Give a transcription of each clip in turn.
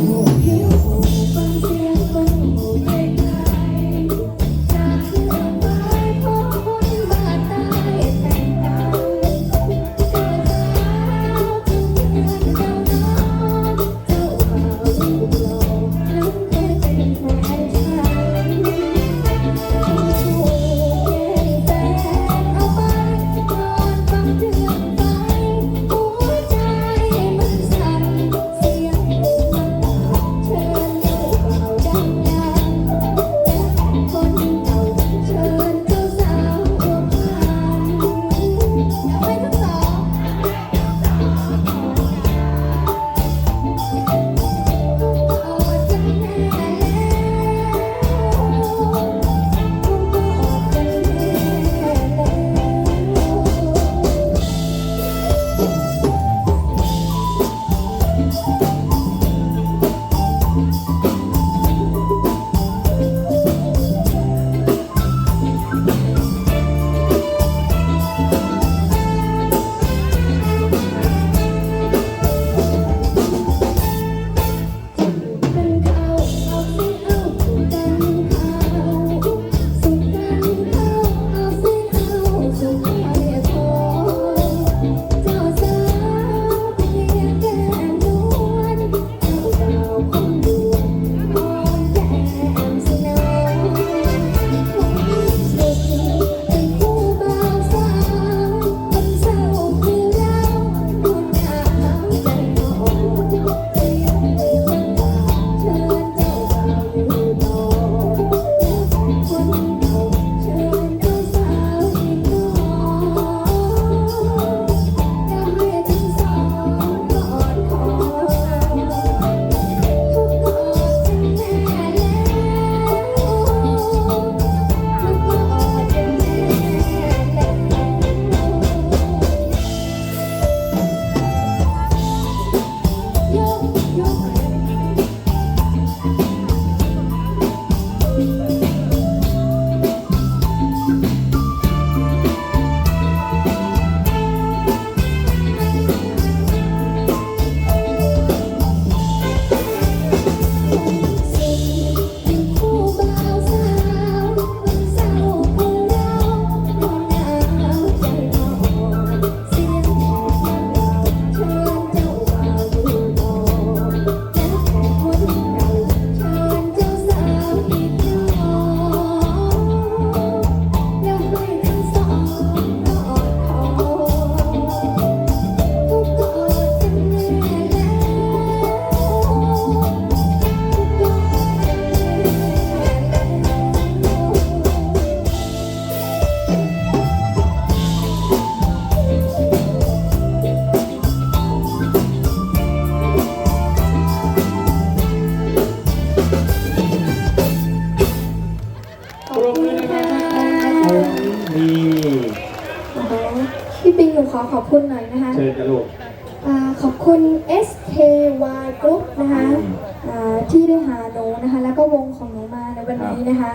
หิ ขอขอบคุณหน่อยนะคะเชิญกันลูกอ่าขอบคุณ SKY Group นะคะอ่าที่ได้หาหนูนะคะ แล้วก็วงของหนูมาในวันนี้นะคะ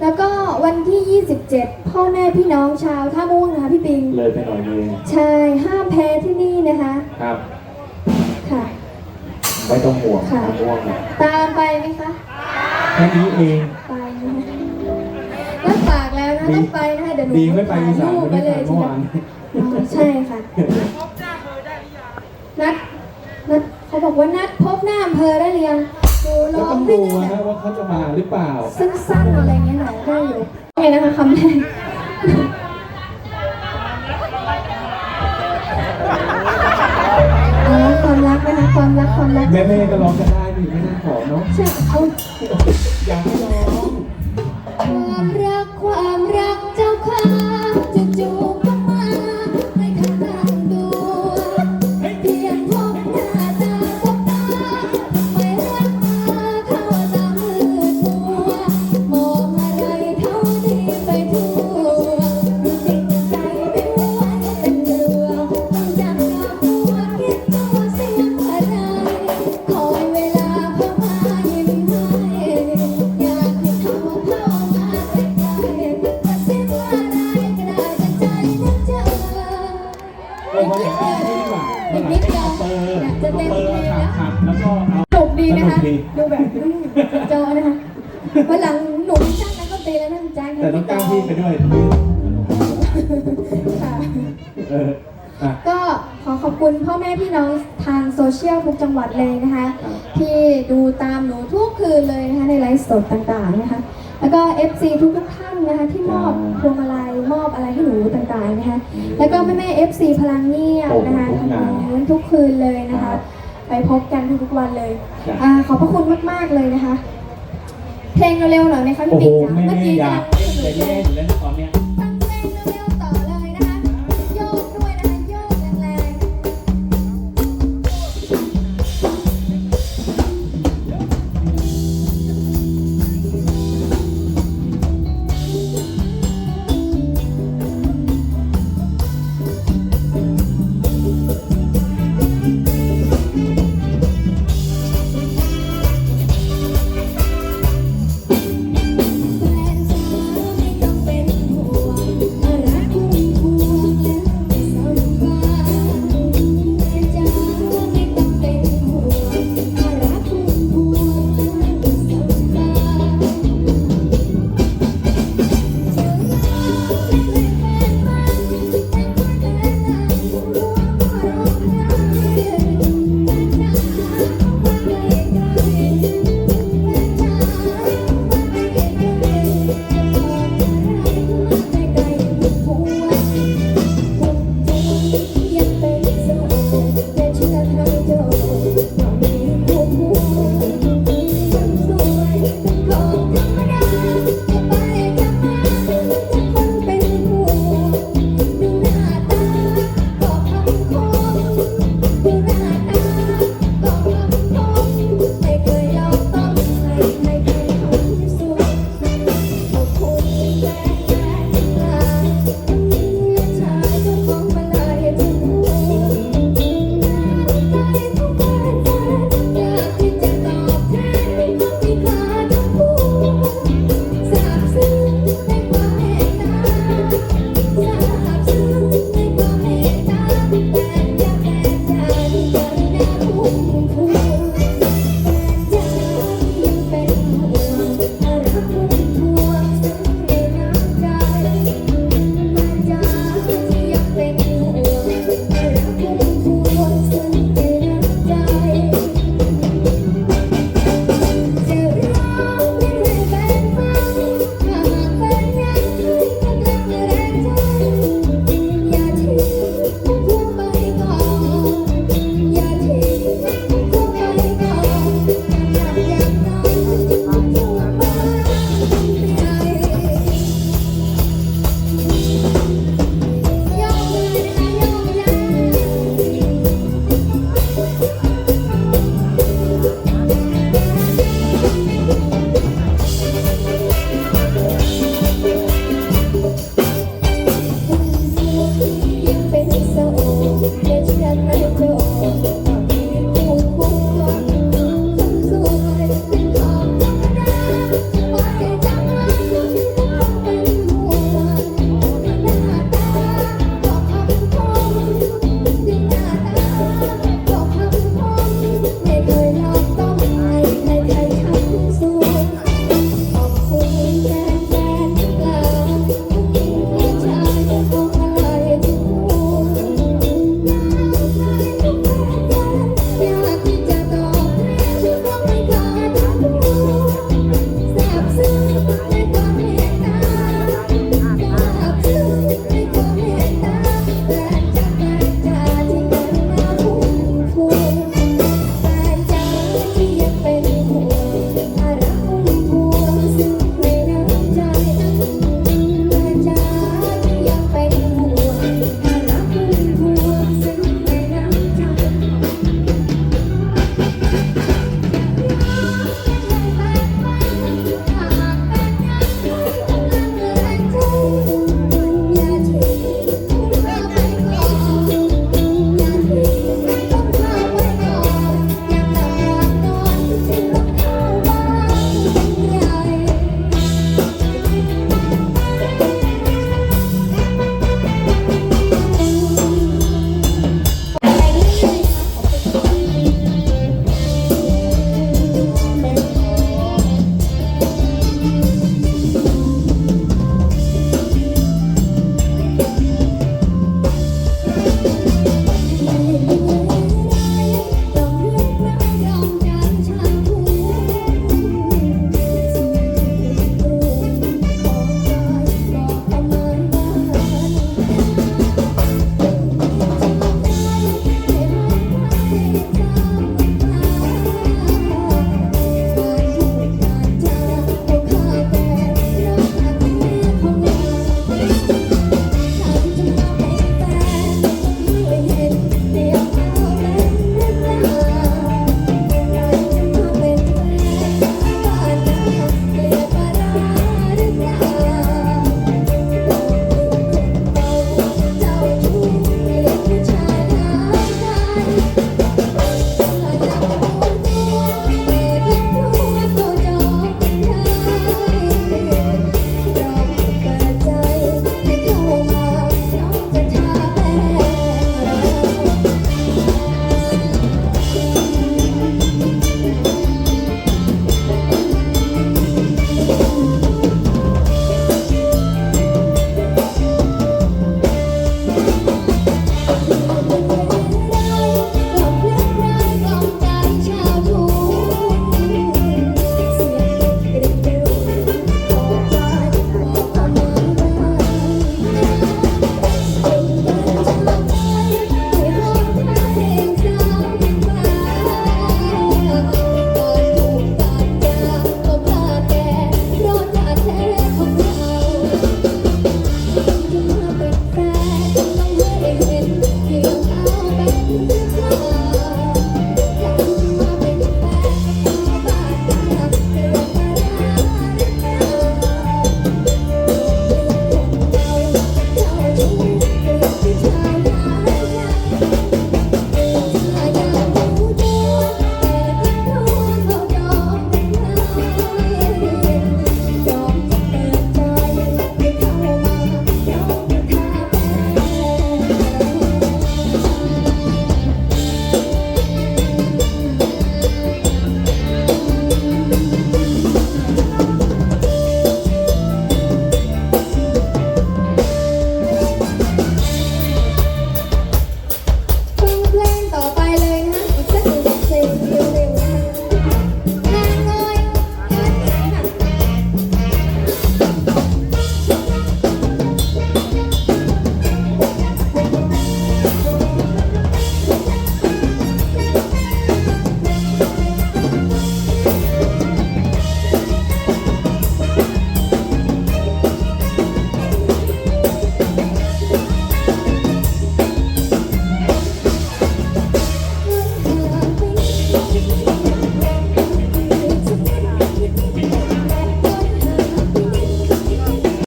แล้วก็วันที่ 27 พ่อแม่พี่น้องชาวท่าม่วงนะคะพี่ปิง เลยไปหน่อยนึงใช่ห้ามแพ้ที่นี่นะคะ ครับ ค่ะ ไม่ต้องห่วงค่ะไม่ต้องห่วงนะตามไปไหมคะ แค่นี้เอง ไปนะคะรับปากแล้วนะ ต้องไปนะคะ เดี๋ยวหนูดีไม่ไปอีสานรูปไม่ไว้ได้เลยไปเมื่อวานอ๋อ ใช่ค่ะนัดนัดเขาบอกว่านัดพบหน้าอำเภอได้หรือยังดูก็ร้อต้องงให้ดูได้นะแบบว่าเขาจะมาหรือเปล่า สั้นๆอะไรเงี้ยหน่อยได้อยู่ไงนะคะคำแรกอ๋อความรักนะคะความรักความรัก แม่แม่ๆก็ร้องกันได้นี่ไม่น่าขอเนาะใช่เอา อยากให้ร้อง ความรั นะคะโอเคดูแบบอืมสุดโจนะคะวันหลังหนูจ้างนักดนตรีแล้วนะจ้างแต่ต้องจ้างพี่ไปด้วยค่ะ เอออะ ก็ขอขอบคุณพ่อแม่พี่น้องทางโซเชียลทุกจังหวัดเลยนะคะ ครับ ที่ดูตามหนูทุกคืนเลยนะคะในไลฟ์สดต่างๆนะคะ แล้วก็ FC ทุกทุกๆท่านนะคะ ที่มอบพวงมาลัยมอบอะไรให้หนูต่างๆนะคะ แล้วก็แม่แม่ๆ FC พลังเงียบนะคะโอ้โหทุกงานทำงานทุกคืนเลยนะครัคะบ ไปพบกันทุกๆวันเลยจ้ะอ่าขอบพระคุณมากๆเลยนะคะ เพลงเร็วๆหน่อยไหมคะโอ้พี่โหปิ๊กจ๋าแม่เมื่อกี้อยากกำลังเล่นสนุจะกเลแย่ยอยู่แล้วตอนเนี้ย